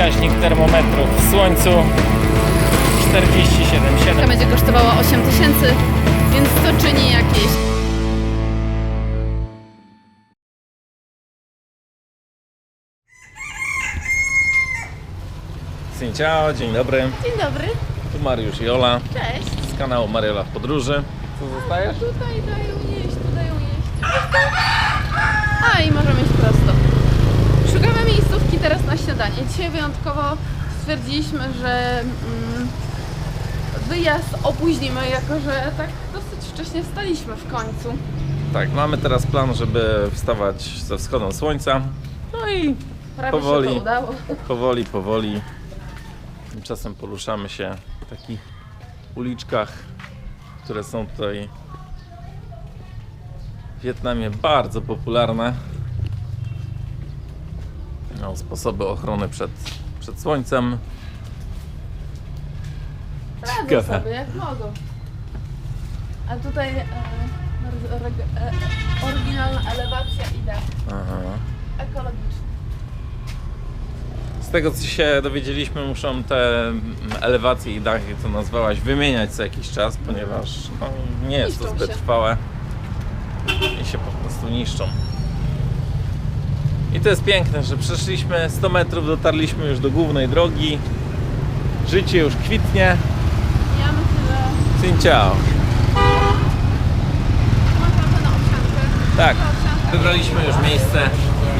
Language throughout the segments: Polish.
wskaźnik termometru w słońcu 47,7. To będzie kosztowało 8 tysięcy, więc to czyni jakieś Dzień ciao, dzień dobry. Dzień dobry, Tu Mariusz i Ola cześć. z kanału Mariola w podróży. Co zostajesz? Tutaj dają jeść, tu dają jeść. A i możemy iść prosto. Szukamy miejscówki teraz na śniadanie. Dzisiaj wyjątkowo stwierdziliśmy, że mm, wyjazd opóźnimy, jako że tak dosyć wcześnie wstaliśmy w końcu. Tak, mamy teraz plan, żeby wstawać ze wschodem słońca. No i Prawie Powoli. się to udało. powoli, powoli. Tymczasem poruszamy się w takich uliczkach, które są tutaj w Wietnamie bardzo popularne. No, sposoby ochrony przed, przed słońcem. Radzą Ciekawe. sobie jak mogą. A tutaj e, e, oryginalna elewacja i dach Aha. ekologiczny. Z tego co się dowiedzieliśmy, muszą te mm, elewacje i dachy, co nazwałaś, wymieniać co jakiś czas, ponieważ no, nie jest to Niszczą zbyt się. trwałe i się po prostu niszczą. I to jest piękne, że przeszliśmy 100 metrów, dotarliśmy już do głównej drogi. Życie już kwitnie. Ja myślę, że ciao. Tak, wybraliśmy już miejsce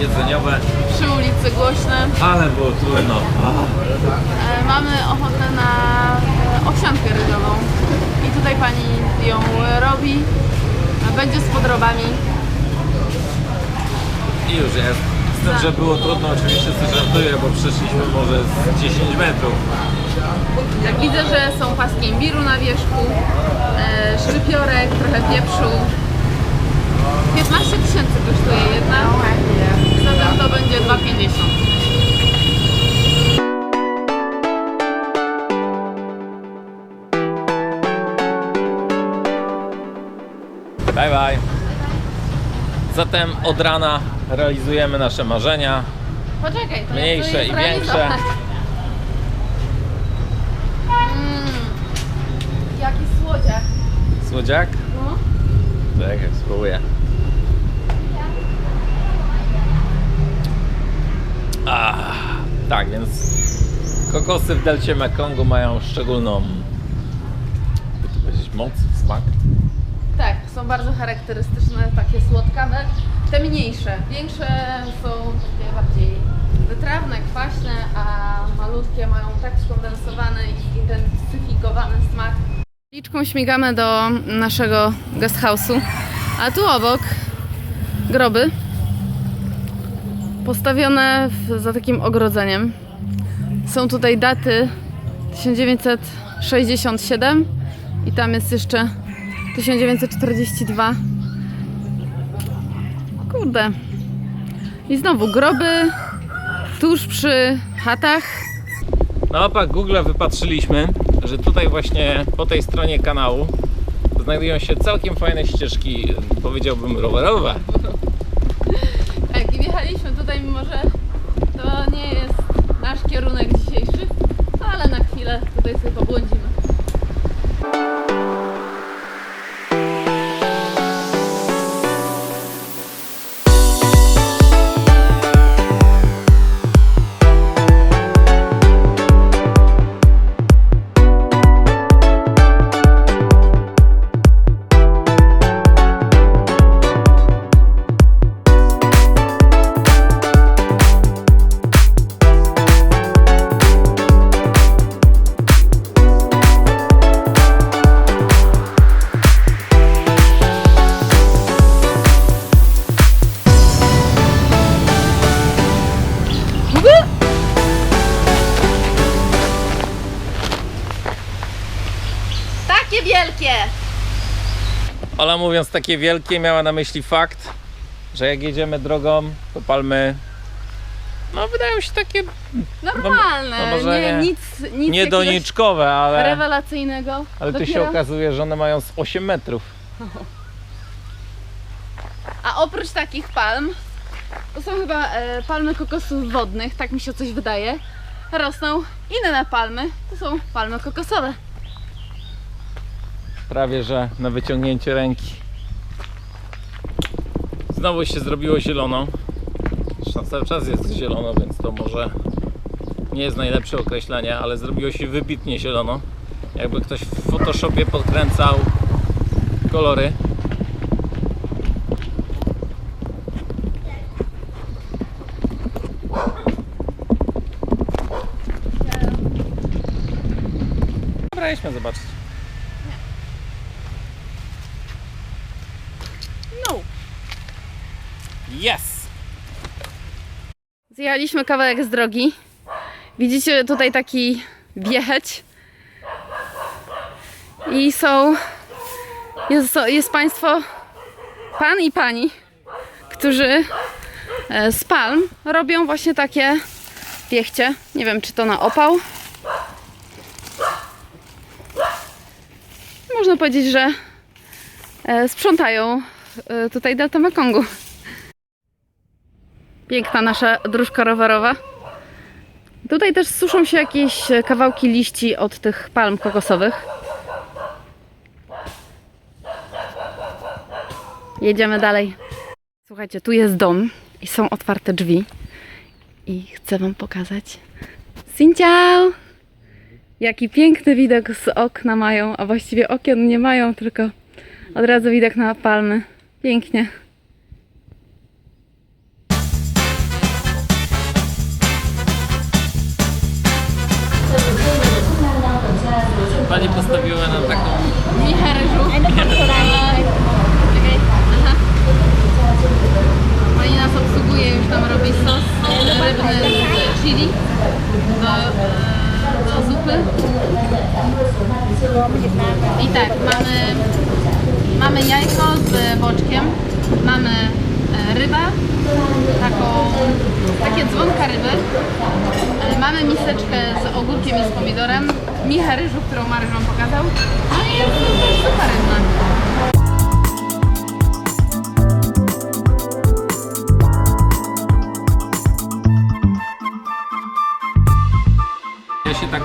jedzeniowe, Przy ulicy Głośne. ale było trudno. E, mamy ochotę na e, owsiankę ryżową. I tutaj pani ją robi. Będzie z podrobami. I już jest. Z tym, że było trudno, oczywiście sobie żartuję, bo przeszliśmy może z 10 metrów. Jak widzę, że są paski imbiru na wierzchu, e, szczypiorek, trochę pieprzu. 15 tysięcy kosztuje jedna, zatem to będzie 2,50. Bye bye. Zatem od rana realizujemy nasze marzenia. Poczekaj, to Mniejsze i większe. Mm, jaki słodziak. Słodziak? No. Czekaj, spróbuję. Ah, tak, więc kokosy w delcie Mekongu mają szczególną, jakby to powiedzieć, moc, smak. Tak, są bardzo charakterystyczne, takie słodkawe. Te mniejsze, większe są takie bardziej wytrawne, kwaśne, a malutkie mają tak skondensowany i zintensyfikowany smak. Liczką śmigamy do naszego guest house'u, a tu obok groby postawione w, za takim ogrodzeniem. Są tutaj daty 1967 i tam jest jeszcze 1942. Kurde. I znowu groby tuż przy chatach. Na mapach Google wypatrzyliśmy, że tutaj właśnie po tej stronie kanału znajdują się całkiem fajne ścieżki, powiedziałbym rowerowe. Tak, i wjechaliśmy tutaj, mimo że to nie jest nasz kierunek dzisiejszy, ale na chwilę tutaj sobie pobłądzimy. Ola mówiąc takie wielkie miała na myśli fakt, że jak jedziemy drogą, to palmy no wydają się takie Normalne, no może nie, nie- nic, nic jakiegoś niedoniczkowe, ale, rewelacyjnego. ale tu się Dopiero- okazuje, że one mają z 8 metrów. A oprócz takich palm, to są chyba e, palmy kokosów wodnych, tak mi się coś wydaje. rosną inne palmy. To są palmy kokosowe. Prawie że na wyciągnięcie ręki. Znowu się zrobiło zielono. Zresztą cały czas jest zielono, więc to może nie jest najlepsze określenie, ale zrobiło się wybitnie zielono. Jakby ktoś w Photoshopie podkręcał kolory. Dobra, idźmy zobaczyć. No. Yes! Zjechaliśmy kawałek z drogi. Widzicie tutaj taki wiecheć. I są. Jest, jest państwo, pan i pani, którzy e, z palm robią właśnie takie wiechcie. Nie wiem, czy to na opał. Można powiedzieć, że e, sprzątają e, tutaj deltę Mekongu. Piękna nasza dróżka rowerowa. Tutaj też suszą się jakieś e, kawałki liści od tych palm kokosowych. Jedziemy dalej. Słuchajcie, tu jest dom i są otwarte drzwi. I chcę Wam pokazać. Ciao! Jaki piękny widok z okna mają, a właściwie okien nie mają, tylko od razu widok na palmy. Pięknie.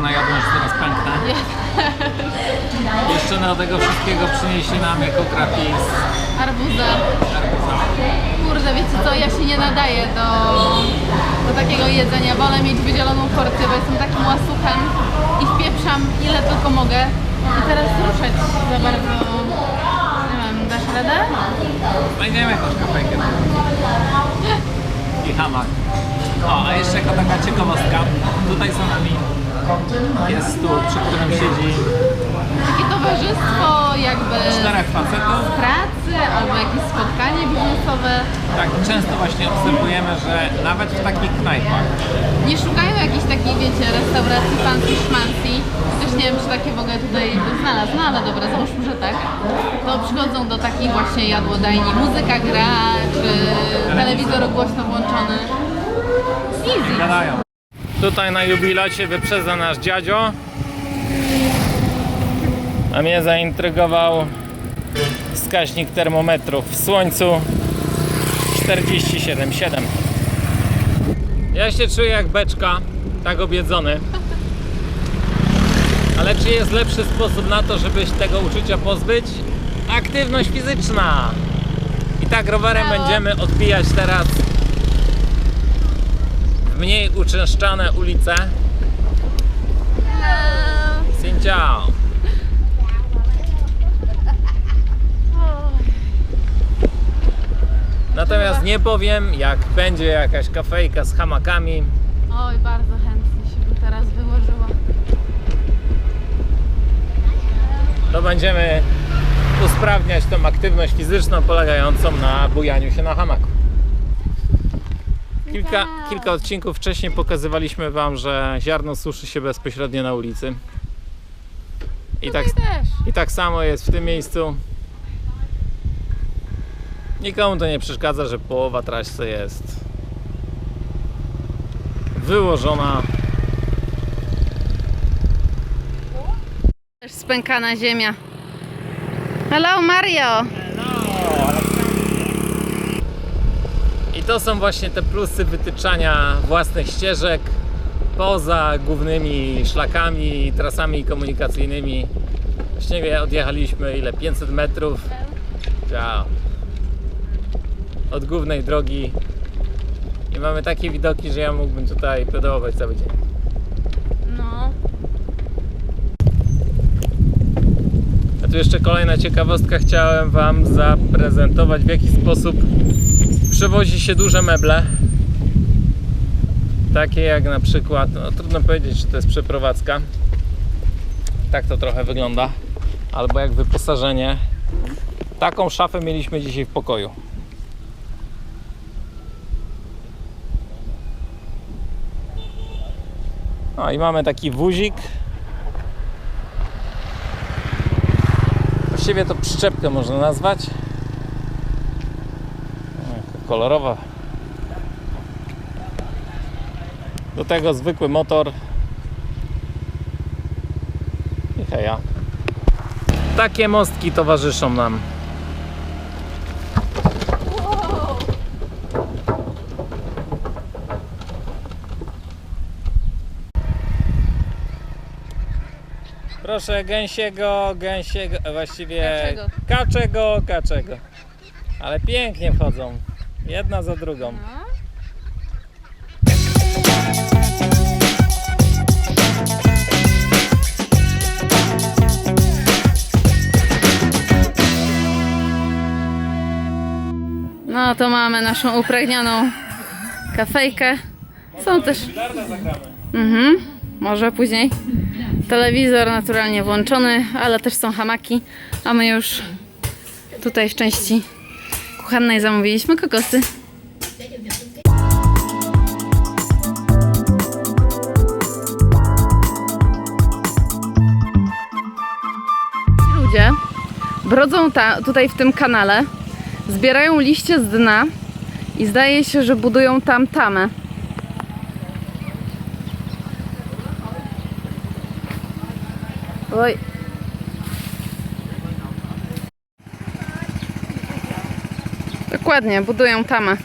Najadłem, że teraz pęknę. Jeszcze na tego wszystkiego przynieśli nam jako gratis Arbuza. arbuza. Kurde, wiecie co, ja się nie nadaję do, do takiego jedzenia. Wolę mieć wydzieloną porcję, bo jestem takim łasuchem i wpieprzam ile tylko mogę. I teraz ruszać za bardzo, nie wiem, dasz radę? Znajdziemy jakąś kafejkę. I hamak. O, a jeszcze jako taka ciekawostka, tutaj za nami jest stół, przy którym siedzi Takie towarzystwo jakby czterech facetów. pracy albo jakieś spotkanie biznesowe. Tak często właśnie obserwujemy, że nawet w takich knajpach Nie szukają jakichś takich, wiecie, restauracji fancy szmancy. Też nie wiem, czy takie w ogóle tutaj znalazł, no ale dobra, załóżmy, że tak. To przychodzą do takich właśnie jadłodajni. Muzyka gra, czy telewizor głośno włączony. Easy. gadają. Tutaj na jubilacie wyprzedza nasz dziadzio. A mnie zaintrygował wskaźnik termometrów w słońcu 47,7. Ja się czuję jak beczka, tak obiedzony. Ale czy jest lepszy sposób na to, żeby się tego uczucia pozbyć? Aktywność fizyczna. I tak rowerem Brawo. będziemy odbijać teraz mniej uczęszczane ulice. Ciao. Natomiast nie powiem, jak będzie jakaś kafejka z hamakami, Oj, bardzo chętnie się bym teraz wyłożyła. to będziemy usprawniać tą aktywność fizyczną polegającą na bujaniu się na hamaku. Kilka, kilka odcinków wcześniej pokazywaliśmy Wam, że ziarno suszy się bezpośrednio na ulicy. I tak, Tutaj też. I tak samo jest w tym miejscu. Nikomu to nie przeszkadza, że połowa trasy jest wyłożona. Też spękana ziemia. Hello Mario! To są właśnie te plusy wytyczania własnych ścieżek poza głównymi szlakami, trasami komunikacyjnymi. Właściwie odjechaliśmy ile? 500 metrów. Ciao. Od głównej drogi. I mamy takie widoki, że ja mógłbym tutaj pedałować cały dzień. No. A tu jeszcze kolejna ciekawostka. Chciałem Wam zaprezentować, w jaki sposób przewozi się duże meble. Takie jak na przykład, no trudno powiedzieć, czy to jest przeprowadzka. Tak to trochę wygląda. Albo jak wyposażenie. Taką szafę mieliśmy dzisiaj w pokoju. No i mamy taki wuzik. Właściwie to przyczepkę można nazwać. Kolorowa. Do tego zwykły motor. I heja. Takie mostki towarzyszą nam. Proszę gęsiego, gęsiego, właściwie Kaczego. kaczego, kaczego. Ale pięknie wchodzą. Jedna za drugą. No. No to mamy naszą upragnioną kafejkę. Są też. Mhm, może później. Telewizor naturalnie włączony, ale też są hamaki. A my już tutaj w części kuchennej zamówiliśmy kokosy. Ludzie brodzą ta, tutaj w tym kanale, zbierają liście z dna i zdaje się, że budują tam tamę. Dokładnie, budują tamę.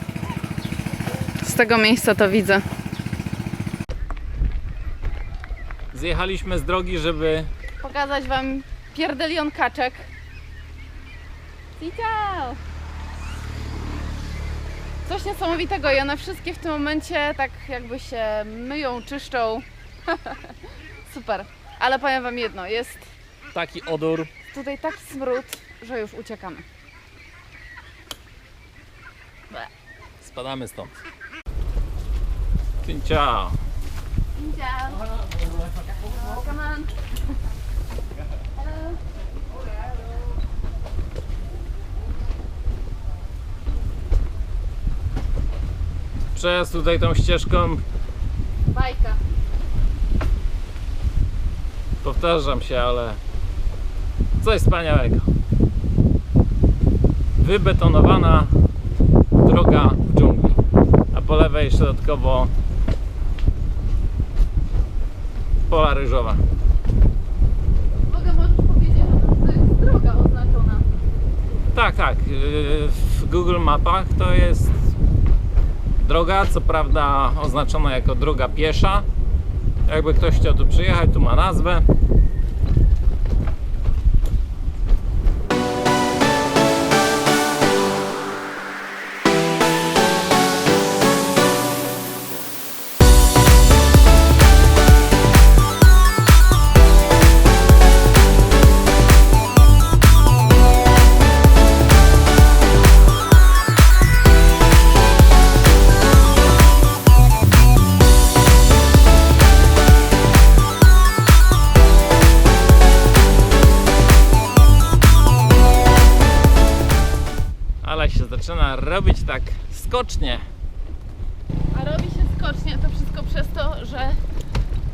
Z tego miejsca to widzę. Zjechaliśmy z drogi, żeby Pokazać wam pierdelion kaczek. Widział! Coś niesamowitego i one wszystkie w tym momencie tak jakby się myją, czyszczą. Super. Ale powiem wam jedno, jest taki odór. tutaj taki smród, że już uciekamy. Spadamy stąd. Ciao. Widział. Come on. Hello. Przejazd tutaj tą ścieżką, Bajka. powtarzam się, ale coś wspaniałego. Wybetonowana droga w dżungli, a po lewej dodatkowo pola ryżowa. Mogę może powiedzieć, że to jest droga oznaczona. Tak, tak. W Google Mapach to jest droga, co prawda oznaczona jako droga piesza. Jakby ktoś chciał tu przyjechać, tu ma nazwę. Robić tak skocznie. A robi się skocznie to wszystko przez to, że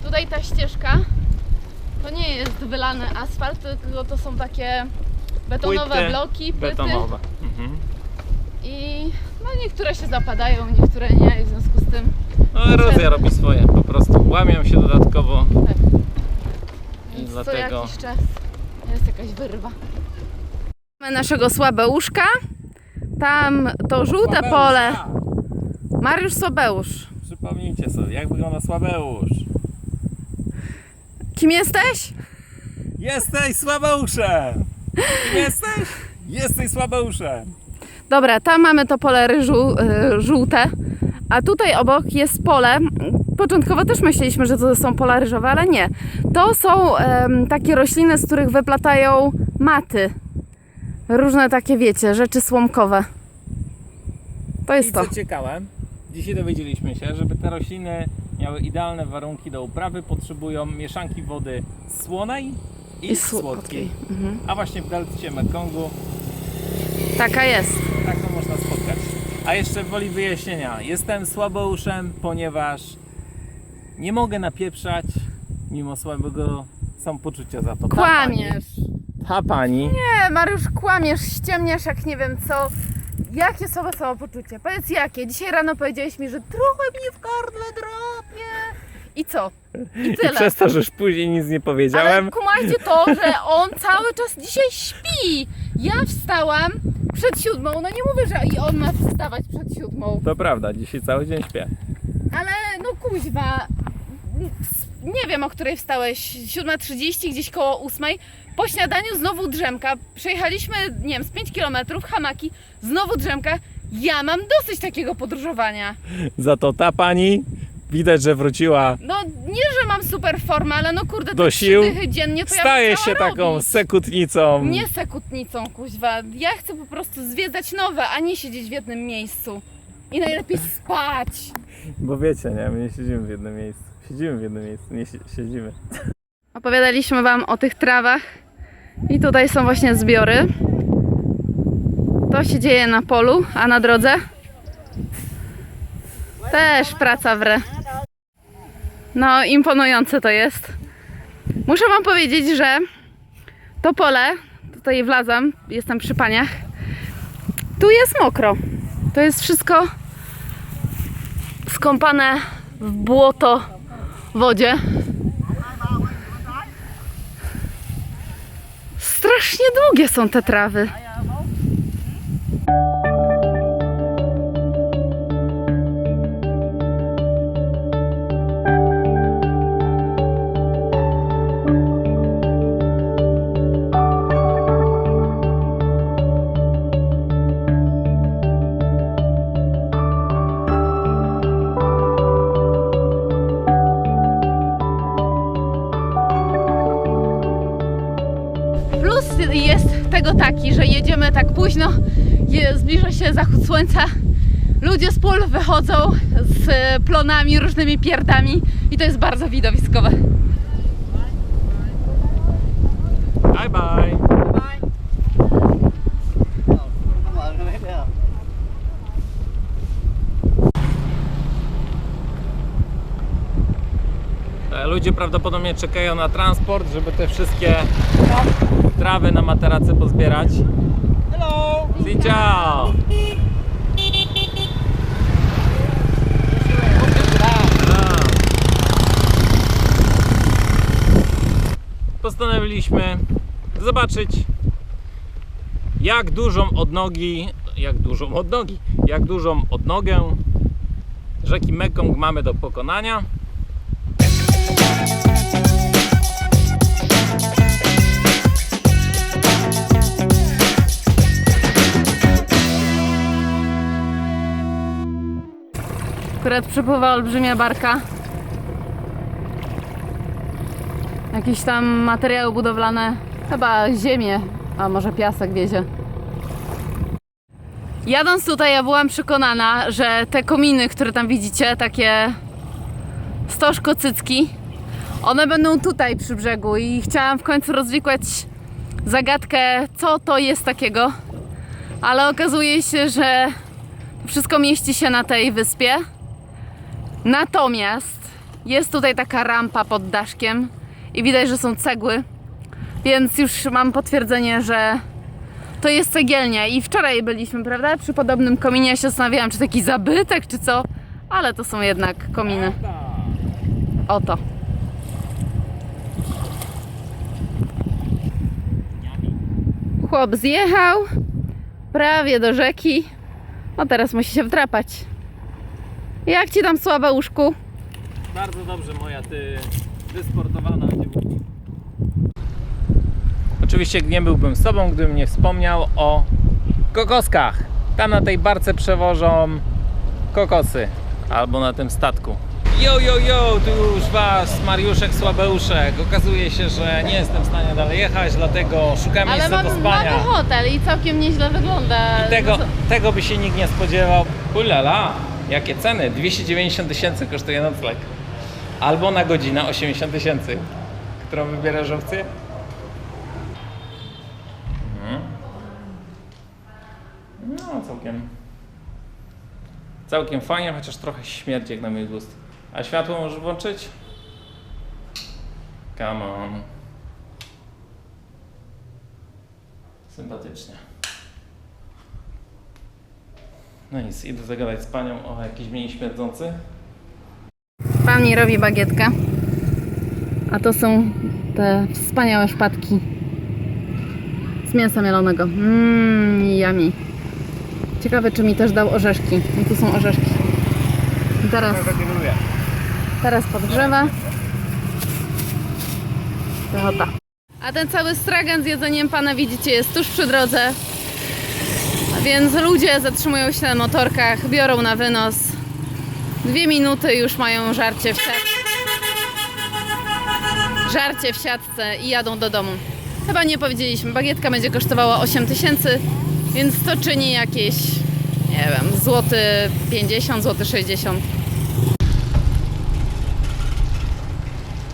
tutaj ta ścieżka to nie jest wylany asfalt, tylko to są takie betonowe Płyty bloki, płyty. Betonowe. Mhm. I no niektóre się zapadają, niektóre nie, i w związku z tym No erozja robi swoje, po prostu łamią się dodatkowo. tak. I Więc co dlatego jakiś czas jest jakaś wyrwa. Mamy naszego Słabeuszka. Tam to żółte pole. Mariusz Sobeusz. Przypomnijcie sobie, jak wygląda Słabeusz. Kim jesteś? Jesteś Słabeuszem! Kim jesteś? Jesteś Słabeuszem! Dobra, tam mamy to pole ryżu y, żółte, a tutaj obok jest pole. Początkowo też myśleliśmy, że to są pola ryżowe, ale nie. To są em, takie rośliny, z których wyplatają maty. Różne takie, wiecie, rzeczy słomkowe. To jest I to. co ciekawe, dzisiaj dowiedzieliśmy się, żeby te rośliny miały idealne warunki do uprawy, potrzebują mieszanki wody słonej i, I słodkiej. słodkiej. Mhm. A właśnie w delcie Mekongu Taka jest. taką można spotkać. A jeszcze woli wyjaśnienia. Jestem słabouszem, ponieważ nie mogę napieprzać mimo słabego samopoczucia za to. Ta Kłamiesz. Ta pani Nie, Mariusz, kłamiesz, ściemniasz jak nie wiem co. Jakie sobie samopoczucie? Powiedz jakie? Dzisiaj rano powiedziałeś mi, że trochę mi w gardle drapie. I co? I i tyle. przez to, że już później nic nie powiedziałem, Ale kumajcie to, że on cały czas dzisiaj śpi. Ja wstałam przed siódmą. No nie mówię, że i on ma wstawać przed siódmą. to prawda, dzisiaj cały dzień śpię. Ale no kuźwa. Nie wiem o której wstałeś. 7.30, gdzieś koło 8. Po śniadaniu znowu drzemka. Przejechaliśmy, nie wiem, z 5 km, hamaki, znowu drzemka. Ja mam dosyć takiego podróżowania. Za to ta pani widać, że wróciła No nie, że mam super formę, ale no kurde, Do sił. trzy dychy dziennie to ja staje bym się chciała taką robić. sekutnicą. Nie sekutnicą, kuźwa. Ja chcę po prostu zwiedzać nowe, a nie siedzieć w jednym miejscu. I najlepiej spać. Bo wiecie, nie, my nie siedzimy w jednym miejscu. Siedzimy w jednym miejscu, nie si- siedzimy. Opowiadaliśmy Wam o tych trawach i tutaj są właśnie zbiory. To się dzieje na polu, a na drodze też praca w re. No, imponujące to jest. Muszę Wam powiedzieć, że to pole, tutaj wlazam, jestem przy paniach, tu jest mokro. To jest wszystko skąpane w błoto wodzie. Strasznie długie są te trawy. Słońca. Ludzie z pól wychodzą z plonami, różnymi pierdami i to jest bardzo widowiskowe. Bye bye. E, Ludzie prawdopodobnie czekają na transport, żeby te wszystkie trawy na materace pozbierać. Hello! Ciao! A. Postanowiliśmy zobaczyć jak dużą odnogi, jak dużą odnogi, jak dużą odnogę rzeki Mekong mamy do pokonania. Akurat przypływa olbrzymia barka. Jakieś tam materiały budowlane, chyba ziemię, a może piasek wiezie. Jadąc tutaj, ja byłam przekonana, że te kominy, które tam widzicie, takie stożko-cycki, one będą tutaj przy brzegu i chciałam w końcu rozwikłać zagadkę, co to jest takiego. Ale okazuje się, że wszystko mieści się na tej wyspie. Natomiast jest tutaj taka rampa pod daszkiem i widać, że są cegły, więc już mam potwierdzenie, że to jest cegielnia. I wczoraj byliśmy, prawda? Przy podobnym kominie ja się zastanawiałam, czy taki zabytek, czy co, ale to są jednak kominy. Oto. Chłop zjechał prawie do rzeki. No teraz musi się wdrapać. Jak ci tam słabe łóżku? Bardzo dobrze, moja ty wysportowana dziewucha. Oczywiście nie byłbym sobą, gdybym nie wspomniał o kokoskach. Tam na tej barce przewożą kokosy. Albo na tym statku. Jo, jo, jo, tu już was Mariuszek Słabeuszek. Okazuje się, że nie jestem w stanie dalej jechać, dlatego szukam Ale miejsca do mamy, spania. mamy hotel i całkiem nieźle wygląda. I tego, No, tego by się nikt nie spodziewał. Ulala, jakie ceny? 290 tysięcy kosztuje nocleg. Albo na godzinę 80 tysięcy. Którą wybierasz opcję? Mhm. No, całkiem. Całkiem fajnie, chociaż trochę śmierdzi jak na mój gust. A światło możesz włączyć? Come on. Sympatycznie. No nic, idę zagadać z panią o jakiś mniej śmierdzący. Pan mi robi bagietkę. A to są te wspaniałe szpatki z mięsa mielonego. Mmm, yummy. Ciekawe, czy mi też dał orzeszki. I tu są orzeszki. I teraz, teraz podgrzewa. Pychota. A ten cały stragan z jedzeniem pana widzicie jest tuż przy drodze. A więc ludzie zatrzymują się na motorkach, biorą na wynos. Dwie minuty już mają żarcie w siatce. Żarcie w siatce i jadą do domu. Chyba nie powiedzieliśmy, bagietka będzie kosztowała 8 tysięcy, więc to czyni jakieś, nie wiem, złoty 50, złoty 60.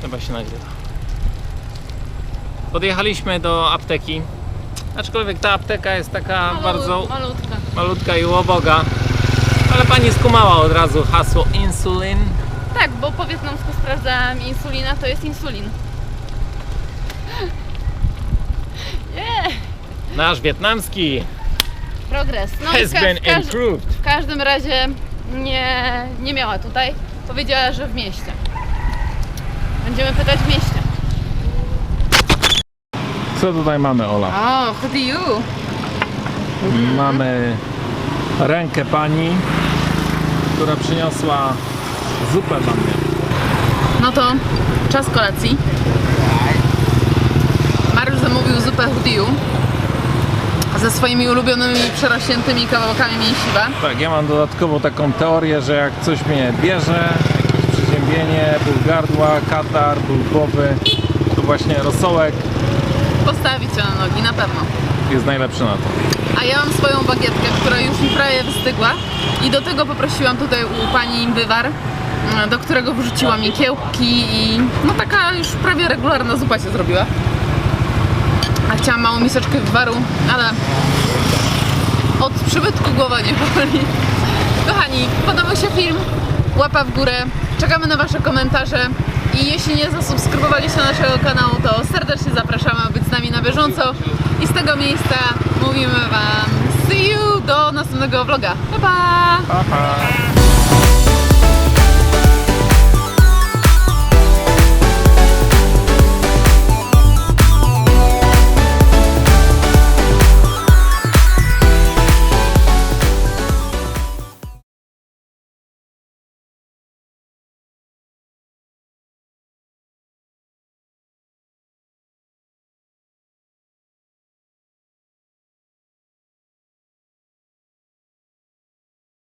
Chyba się nagrywa. Podjechaliśmy do apteki. Aczkolwiek ta apteka jest taka bardzo malutka. malutka i uboga. Ale pani skumała od razu hasło insulin. Tak, bo po wietnamsku sprawdzałam insulina, to jest insulin. Yeah! Nasz wietnamski Progres. No i has been w, każ- improved. w każdym razie nie, nie miała tutaj. Powiedziała, że w mieście. Będziemy pytać w mieście. Co tutaj mamy, Ola? O, who do you? Mamy rękę pani, która przyniosła zupę dla mnie. No to czas kolacji. Mariusz zamówił zupę hudiu ze swoimi ulubionymi przerośniętymi kawałkami mięsiwa. Tak, ja mam dodatkowo taką teorię, że jak coś mnie bierze, jakieś przeziębienie, ból gardła, katar, ból głowy, to właśnie rosołek Postawić cię na nogi, na pewno. jest najlepszy na to. A ja mam swoją bagietkę, która już mi prawie wystygła i do tego poprosiłam tutaj u pani bywar, mm, do którego wrzuciła mi kiełki i no taka już prawie regularna zupa się zrobiła. A chciałam małą miseczkę wywaru, ale od przybytku głowa nie boli. Kochani, podobał się film? Łapa w górę. Czekamy na Wasze komentarze. I jeśli nie zasubskrybowaliście naszego kanału, to serdecznie zapraszamy, aby być z nami na bieżąco. I z tego miejsca mówimy Wam see you do następnego vloga. Pa, pa! Pa, pa.